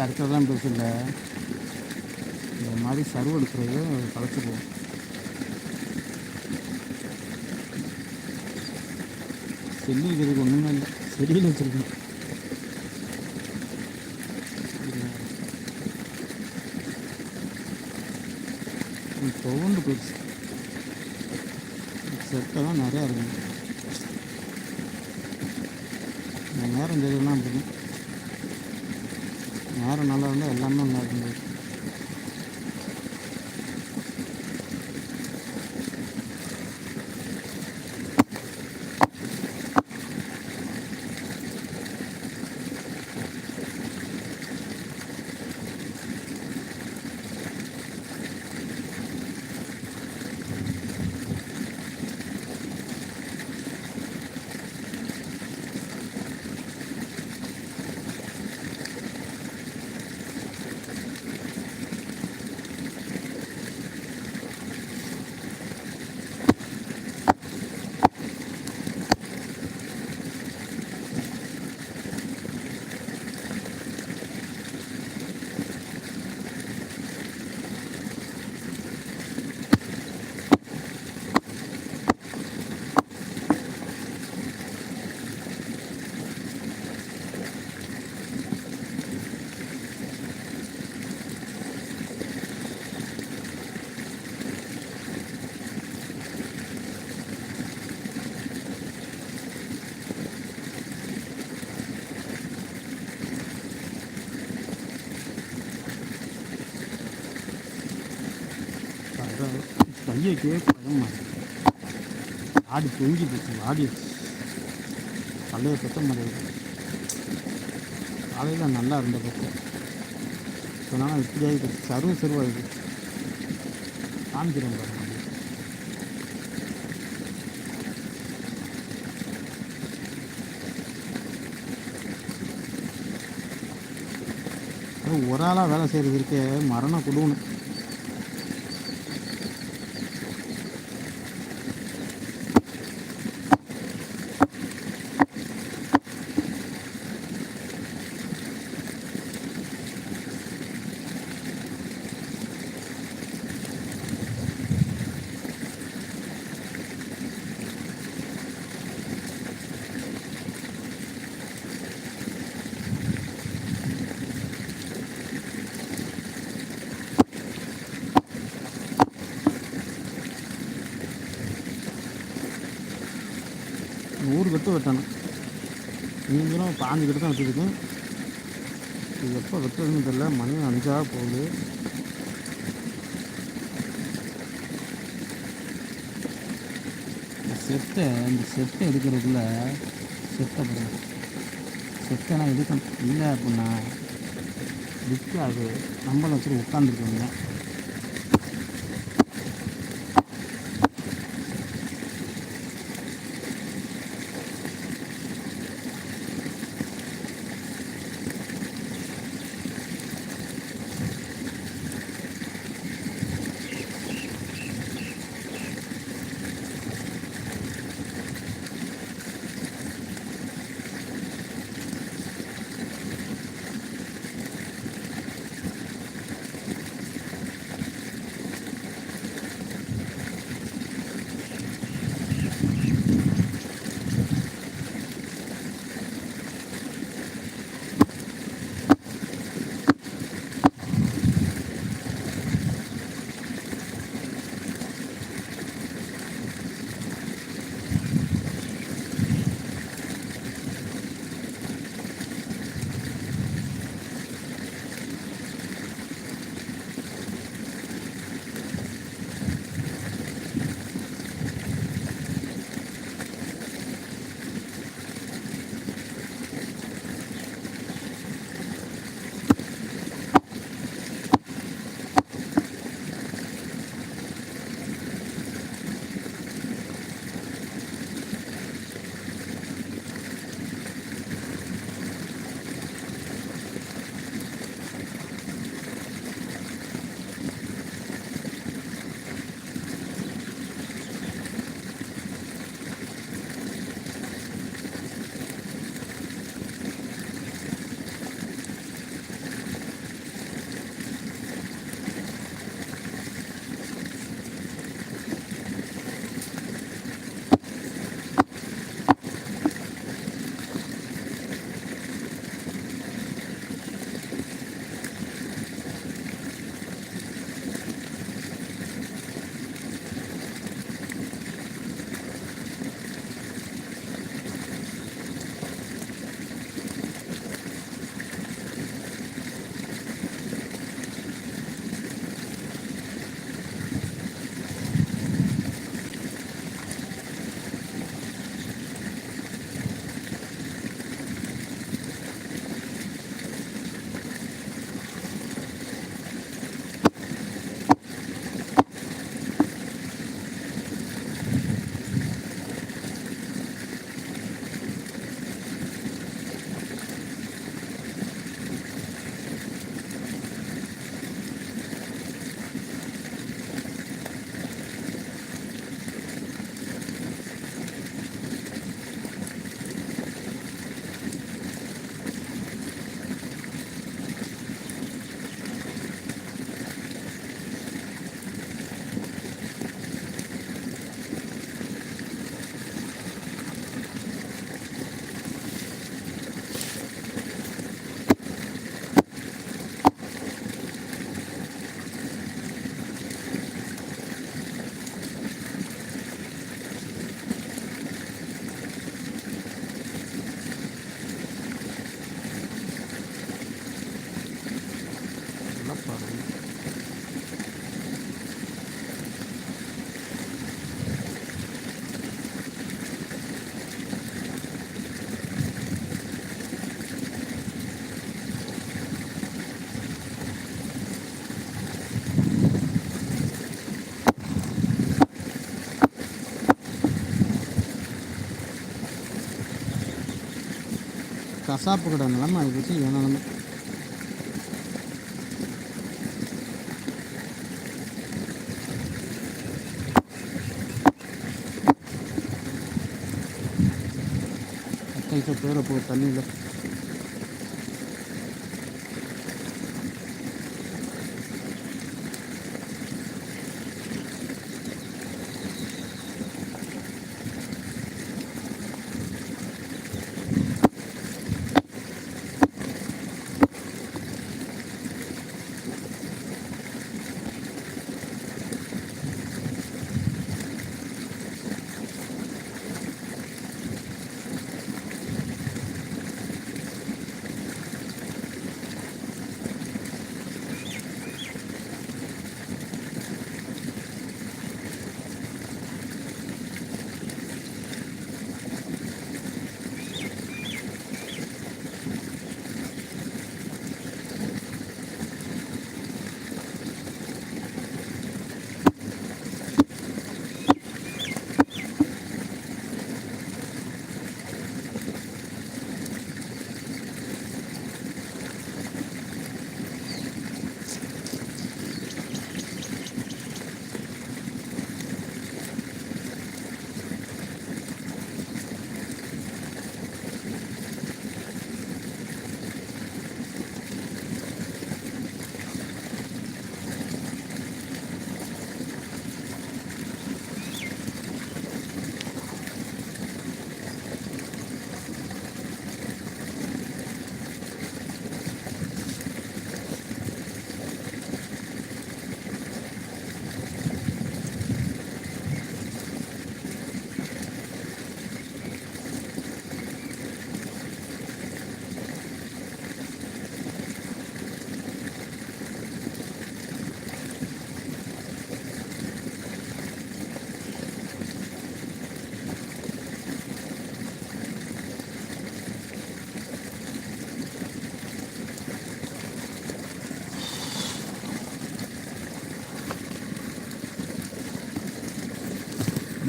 கரெக்டாக தான் பெருசு இல்லை இந்த மாதிரி சருவு எடுக்கிறது கலச்சுக்குவோம் செல்லி வைக்கிறதுக்கு ஒன்றுமே இல்லை. செடியில் வச்சுருக்கேன். துவண்டு போச்சு செட்டெல்லாம் நிறையா இருக்கும் நேரம் சரியில்லாம் அப்படி நேரம் நல்லா இருந்தால் எல்லாமே நல்லா இருக்கும் அதான் கையை கேட்கணும் ஆடி தொங்கி போச்சு ஆடி பழைய சத்தம் மாதிரி காலையில் நல்லா இருந்த பக்கம். சொன்னால் இப்படி ஆகிடுச்சு சருவ சருவாகுது காமிக்கிறேன் பாருங்க. ஒரு ஆளாக வேலை செய்கிறது இருக்கே மரணம் கொடுக்கணும். பாஞ்சிக்கிட்டு பாஞ்சு தான் வச்சுருக்கேன். இது எப்போ வெட்டுறதுன்னு தெரியல. மணி அஞ்சாக போகுது. இந்த செத்தை இந்த செட்டை எடுக்கிறதுக்குள்ள செத்தை பாருங்க செட்டை நான் எடுக்க இல்லை அப்படின்னா விற்காது நம்மளை வச்சுட்டு உட்காந்துருக்கோங்க கசாப்பு கடை நிலமை அதை பற்றி என் பேரை போ தண்ணியில்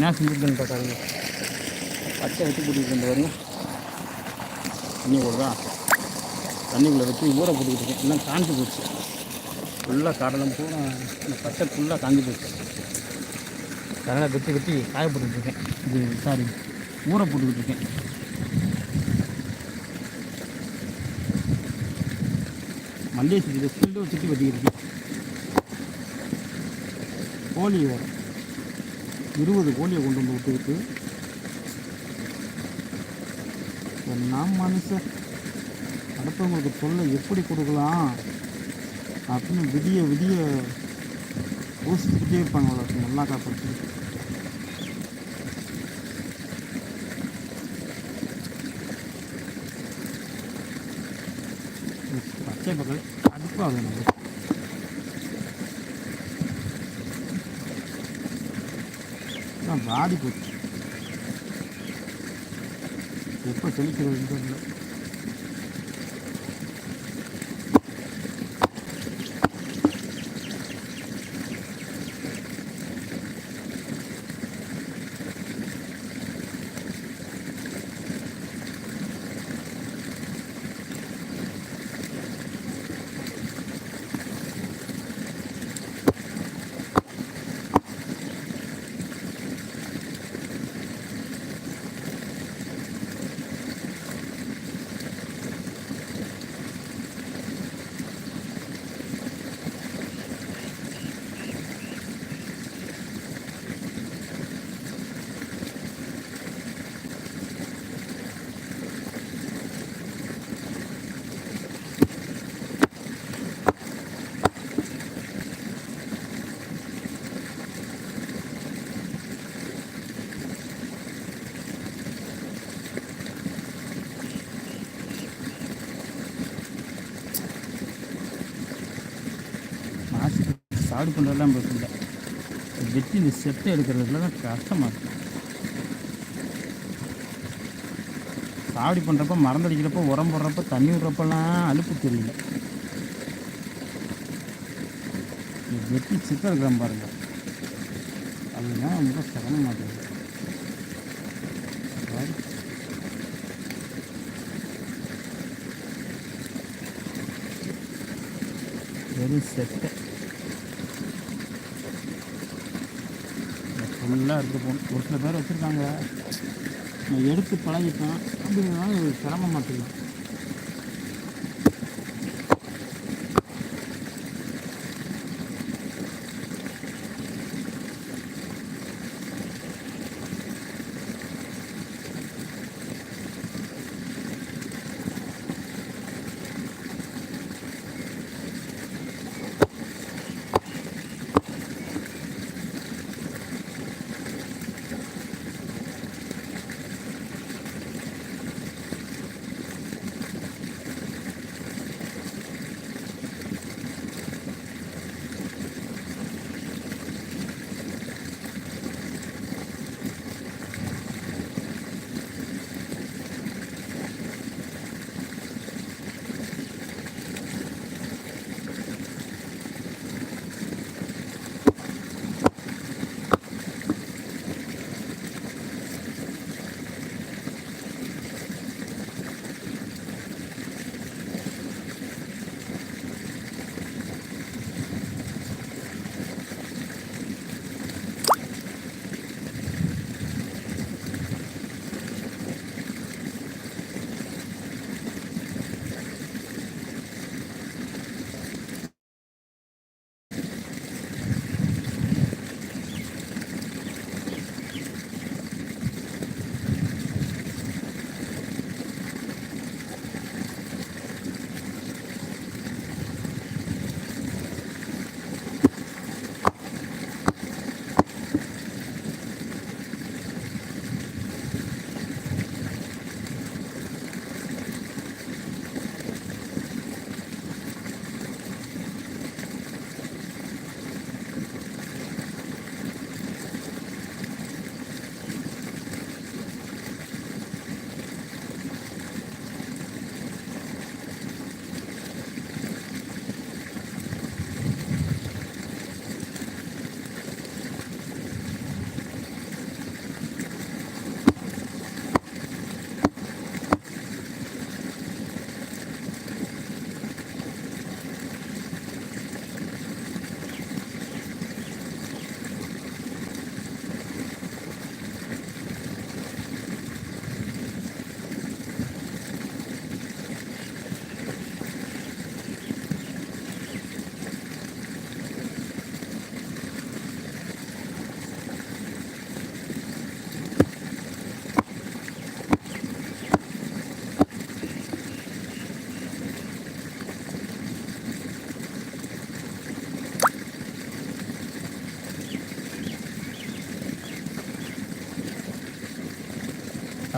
என்ன செஞ்சுருக்குன்னு பார்க்காதீங்க பச்சை வச்சு கூட்டிகிட்டு வந்து வரீங்க தண்ணி போடுதா தண்ணிக்குள்ளே வச்சு ஊற போட்டுக்கிட்டு இருக்கேன் எல்லாம் காஞ்சி போச்சு ஃபுல்லாக கடலம் பூரா இந்த பச்சை ஃபுல்லாக காஞ்சி போச்சு கடலை வெட்டி வெட்டி காய போட்டுக்கிட்டு இருக்கேன் இது சாரி ஊற போட்டுக்கிட்டு இருக்கேன் மல்லிகை செடி ஸ்கில்டு சுற்றி வெட்டிக்கிட்டு இருக்கேன் கோழி வரும் இருபது கோழியை கொண்டு வந்து விட்டுக்கிட்டு என்ன மனுஷன். அடுத்தவங்களுக்கு தொல்லை எப்படி கொடுக்கலாம்? அப்படின்னு விடிய விடிய யோசிச்சுக்கிட்டே இருப்பாங்க அவ்வளோ நல்லா காப்பாற்றி பச்சை பக்கல் அடுப்பாக நம்ம ஆடி போச்சு எப்போ செழிக்கிறதுன்னு தெரியல. ஆடு கொண்டெல்லாம் இல்லை வெட்டி இந்த செத்தை எடுக்கிறதுல தான் கஷ்டமாக இருக்கும் சாவடி பண்ணுறப்ப மறந்தடிக்கிறப்ப உரம் போடுறப்ப தண்ணி விடுறப்பெல்லாம் அலுப்பு தெரியல. வெட்டி சித்த இருக்கிறோம் பாருங்கள் அதுதான் ரொம்ப சிரமமாக இருக்குது வெறும் ஃபுல்லாக இருக்க போகணும். ஒரு சில பேர் வச்சுருக்காங்க. நான் எடுத்து பழகிட்டேன். அப்படிங்கிறதுனால சிரமமாக சிரம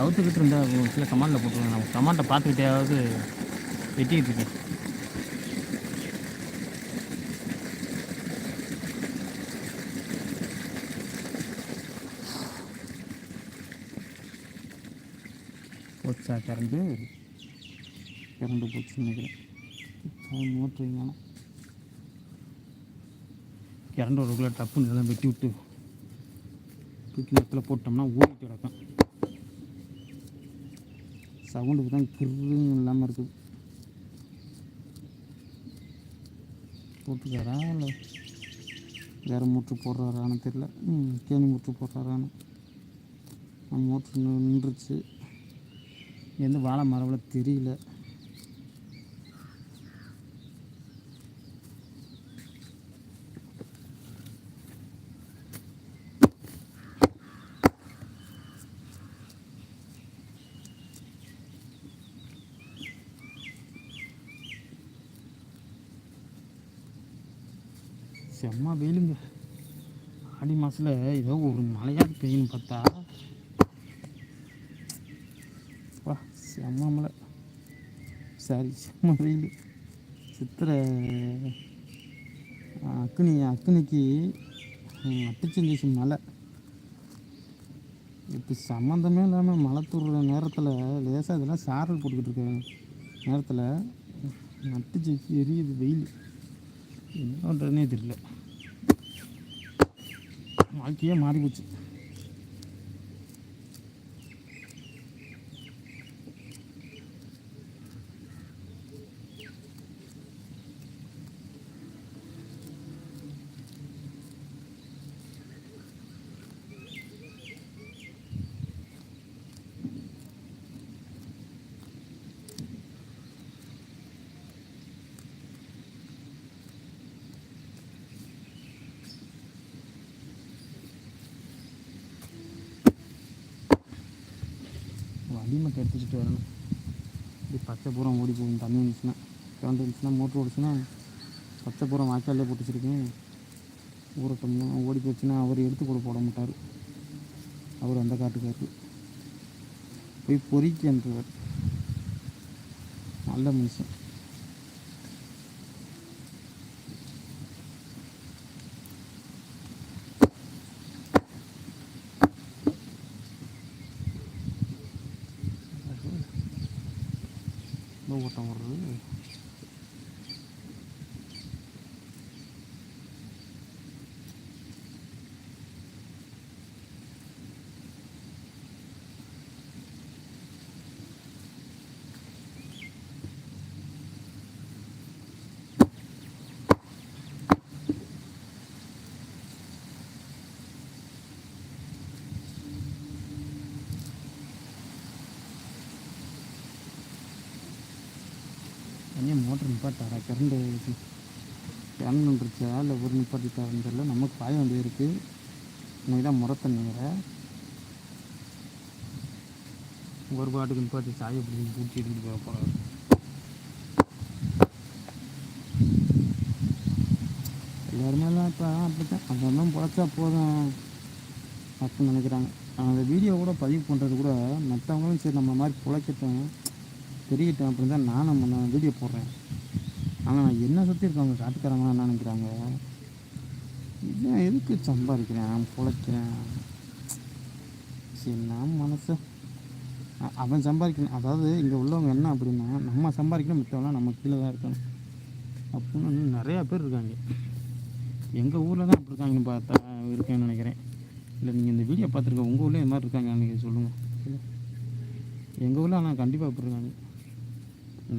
தவிர்த்துக்கிட்டு இருந்தால் சில கமாண்டில் போட்டுருங்க நம்ம கமாண்டை பார்த்துக்கிட்டேயாவது வெட்டிக்கிட்டு இருக்கேன். போச்சா? கரண்டு கரண்டு போச்சுன்னு நினைக்கிறேன் மோட்ரு கரண்ட் ஒரு டப்புன்னு இதெல்லாம் வெட்டி விட்டு தூக்கி நேரத்தில் போட்டோம்னா ஓடிட்டு கிடக்கும். சவுண்டு தான் கிருன்னு இல்லாமல் இருக்குது போட்டுக்காரா இல்லை? வேறு மோட்ரு போடுறாரான்னு தெரில கேணி மோட்ரு போடுறாரான்னு. மோட்ரு நின்றுச்சு. எந்த வாழை மரவில் தெரியல செம்ம வெயிலுங்க ஆடி மாதத்தில் ஏதோ ஒரு மழையாக பெய்யும்னு பார்த்தா. வா செம்ம மழை சாரி செம்ம வெயில். சித்திரை அக்னி அக்னிக்கு அட்டுச்சந்திச்சு மழை இப்போ சம்மந்தமே இல்லாமல் மழை தூடுற நேரத்தில் லேசாக இதெல்லாம் சாரல் போட்டுக்கிட்டு இருக்க நேரத்தில் நட்டுச்சு எரியுது வெயில். என்ன பண்ணுறதுனே தெரியல. வாழ்க்கையே மாறி போச்சு அடிமட்டை வரணும். இப்படி பச்சை பூரம் ஓடி போகும் தண்ணி வந்துச்சுன்னா கரண்ட் வந்துச்சுன்னா மோட்ரு ஓடிச்சுன்னா பச்சை பூரம் வாய்க்காலே போட்டு வச்சிருக்கேன். ஊரட்டோம்னா ஓடி போச்சுன்னா அவர் எடுத்து கூட போட மாட்டார். அவர் அந்த காட்டுக்காரு. போய் பொறிக்கின்றவர். நல்ல மனுஷன். attendre. ஏன் மோட்டர் நிப்பாட்டாரா கரண்டு கரண்ட் வந்துருச்சா? இல்லை ஒரு நிப்பாட்டிட்டாருன்னு தெரியல. நமக்கு பாய வேண்டியது இருக்குது இன்னைக்கு தான் முறை தண்ணி ஒரு பாட்டுக்கு நிப்பாட்டி சாய பிடிச்சி பூச்சி எடுத்துட்டு போக போகிறாரு எல்லாருமே எல்லாம் இப்போ அப்படித்தான். அதெல்லாம் பொழைச்சா போதும் அப்படின்னு நினைக்கிறாங்க. அந்த வீடியோ கூட பதிவு பண்ணுறது கூட மற்றவங்களும் சரி நம்ம மாதிரி பிழைக்கட்டும். தெரியட்டும் அப்படின்னு தான் நானும் நான் வீடியோ போடுறேன். ஆனால் நான் என்ன சுற்றி இருக்கவங்க காட்டுக்காரமாக என்ன நினைக்கிறாங்க? இவன் எதுக்கு சம்பாதிக்கிறேன்? பிழைக்கிறேன். சரி நான் மனசு. அவன் சம்பாதிக்கணும். அதாவது இங்கே உள்ளவங்க என்ன அப்படின்னா நம்ம சம்பாதிக்கணும் மித்தவெல்லாம் நம்ம கீழே தான் இருக்கணும். அப்படின்னு இன்னும் நிறையா பேர் இருக்காங்க. எங்கள் ஊரில் தான் அப்படி இருக்காங்கன்னு பார்த்தா இருக்கேன்னு நினைக்கிறேன். இல்லை நீங்கள் இந்த வீடியோ பார்த்துருக்க உங்கள் ஊரில் இது மாதிரி இருக்காங்க நீங்கள் சொல்லுங்கள் எங்கள் ஊரில் ஆனால் கண்டிப்பாக அப்படி இருக்காங்க.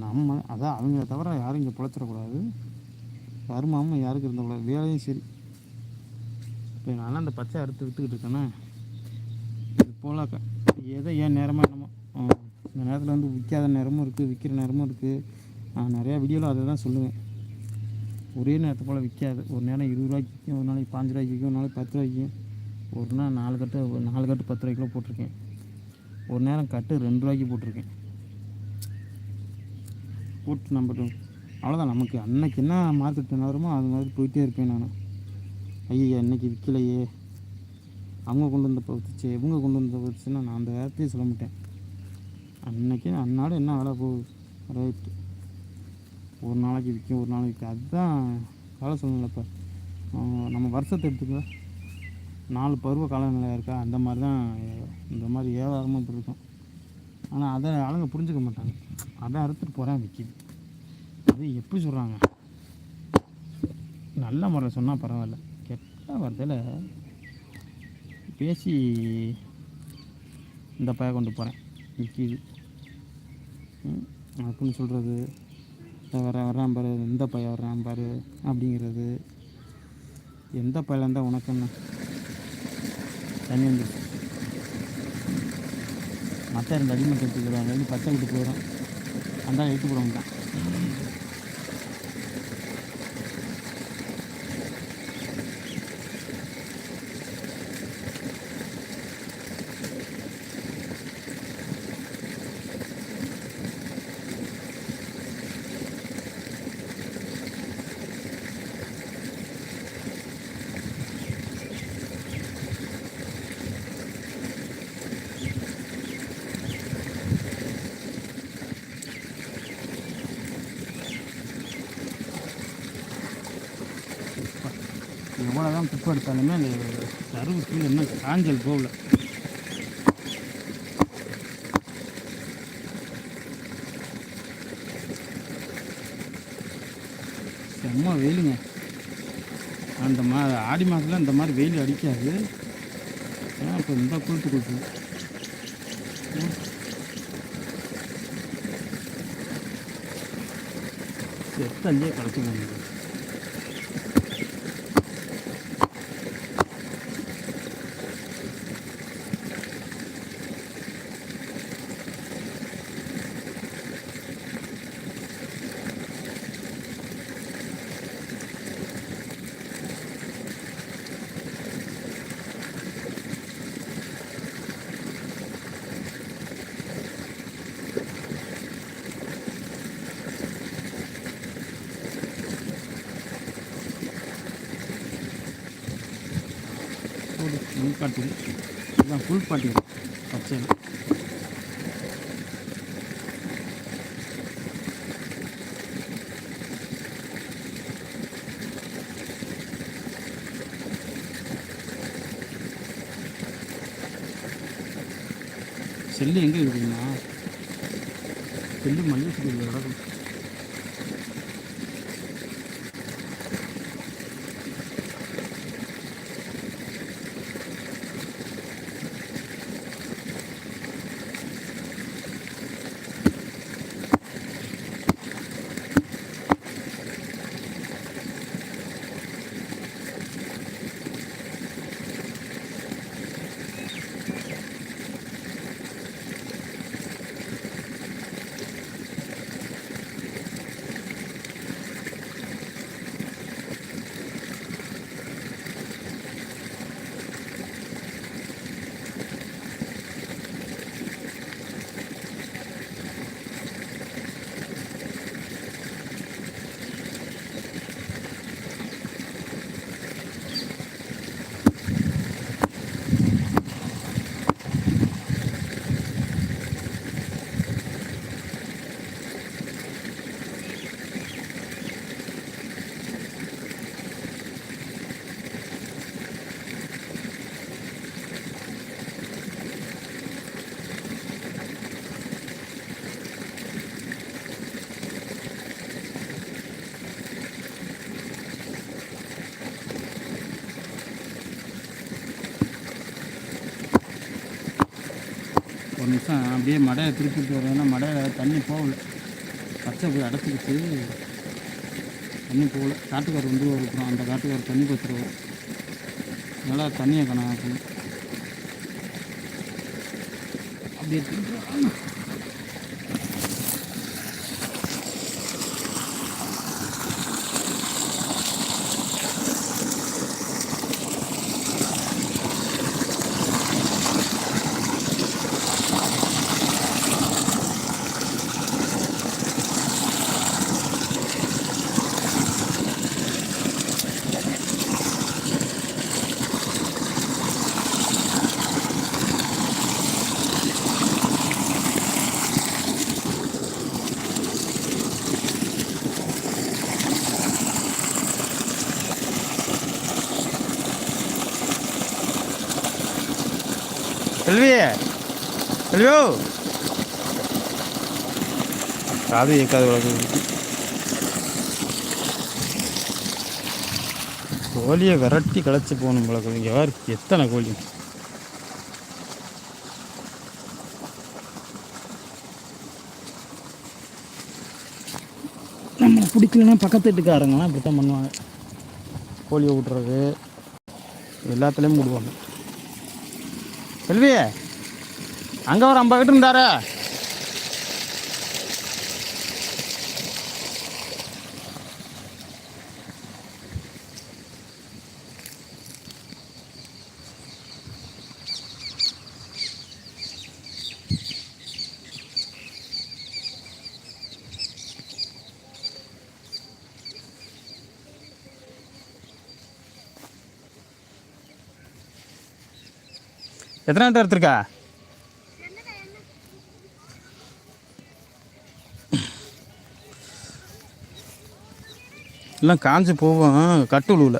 நம்ம அதான் அவங்கள தவிர யாரும் இங்கே பிழைச்சிடக்கூடாது வருமானம் யாருக்கு இருந்தக்கூடாது. வேலையும் சரி. இப்போ நான்லாம் அந்த பச்சை அறுத்து விட்டுக்கிட்டு இருக்கேன்னா இது போல் ஏதோ ஏன் நேரமாக என்னமோ இந்த நேரத்தில் வந்து விற்காத நேரமும் இருக்குது விற்கிற நேரமும் இருக்குது நான் நிறையா வீடியோவில் அதை தான் சொல்லுவேன். ஒரே நேரத்தை போல் விற்காது ஒரு நேரம் இருபது ரூபாய்க்கு விற்கும் ஒரு நாளைக்கு பாஞ்சு ரூபாய்க்கு விற்கும் ஒரு நாளைக்கு பத்து ரூபாய்க்கு ஒரு நாள் நாலு கட்டு நாலு கட்டு பத்து ரூபாய்க்குள்ள போட்டிருக்கேன். ஒரு நேரம் கட்டு ரெண்டு ரூபாய்க்கு போட்டிருக்கேன். போட்டு நம்ம அவ்வளோதான் நமக்கு அன்னைக்கு என்ன மார்க்கெட் வருமோ அது மாதிரி போயிட்டே இருப்பேன் நான். ஐயா இன்னைக்கு விற்கலையே அவங்க கொண்டு வந்த பவுச்சு இவங்க கொண்டு வந்த பவுச்சுன்னா நான் அந்த வேலத்தையும் சொல்ல மாட்டேன். அன்னைக்கு அன்னாடு என்ன வேலை போகுது? ரைட்டு ஒரு நாளைக்கு விற்கும் ஒரு நாளைக்கு விற்கும் அதுதான் கால சூழ்நிலை இப்போ. நம்ம வருஷத்தை எடுத்துக்கோ. நாலு பருவ காலநிலையாக இருக்கா? அந்த மாதிரி தான் இந்த மாதிரி வியாபாரமும் இப்படி இருக்கும். ஆனால் அதை ஆளுங்க புரிஞ்சுக்க மாட்டாங்க. அதை அறுத்துட்டு போகிறேன் விற்கிது அது எப்படி சொல்கிறாங்க நல்ல முறையில் சொன்னால் பரவாயில்ல. கெட்ட வார்த்தையில் பேசி இந்த பைய கொண்டு போகிறேன் விற்கிது ம், அப்படின்னு சொல்கிறது வர வர்றான் பாரு இந்த பையன் வர்றான் பாரு அப்படிங்கிறது. எந்த பையில இருந்தால் உனக்கு என்ன? தண்ணி வந்து மற்ற ரெண்டு அடிமட்டை எடுத்துக்கிறாங்க பச்சை விட்டு போயிடும். அந்த எடுத்து போட எப்போ எடுத்தாலுமே அந்த சருவு கீழே இன்னும் காஞ்சல் போகல. செம்ம வெயிலுங்க. அந்த மா ஆடி மாதத்தில் இந்த மாதிரி வெயில் அடிக்காது. ஏன்னா இப்போ இந்த குளித்து கொடுக்கும் செத்தல்லையே கிடச்சி ஃபுல் புல் பாட்டிக்கிறோம் செல்லு எங்கே இருக்குதுங்களா செல்லு மல்லிகை செல்லு கிடக்கும் ஒரு நிமிஷம் அப்படியே மடையை திருப்பிட்டு வரேன்னா மடையில் தண்ணி போகல. பச்சை போய் அடைச்சிக்கிச்சு தண்ணி போகல. காட்டுக்கார் வந்து இருக்கிறோம் அந்த காட்டுக்கார் தண்ணி பத்துருவோம் நல்லா தண்ணியை கணக்கு அப்படியே திருப்பி காது கேட்காது உலகம் கோழியை விரட்டி கிடச்சி போகணும் போல இங்கே வேறு எத்தனை கோழி. நம்மளை பிடிக்கலன்னா பக்கத்து வீட்டுக்காரங்களாம் இப்படி தான் பண்ணுவாங்க. கோழியை விட்றது எல்லாத்துலேயும் விடுவாங்க செல்வியே அங்கே ஒரு ஐம்பது கிட்ட இருந்தாரா. எத்தனை கிட்ட எடுத்திருக்கா எல்லாம் காஞ்சு போவோம் கட்டு உழுவுல.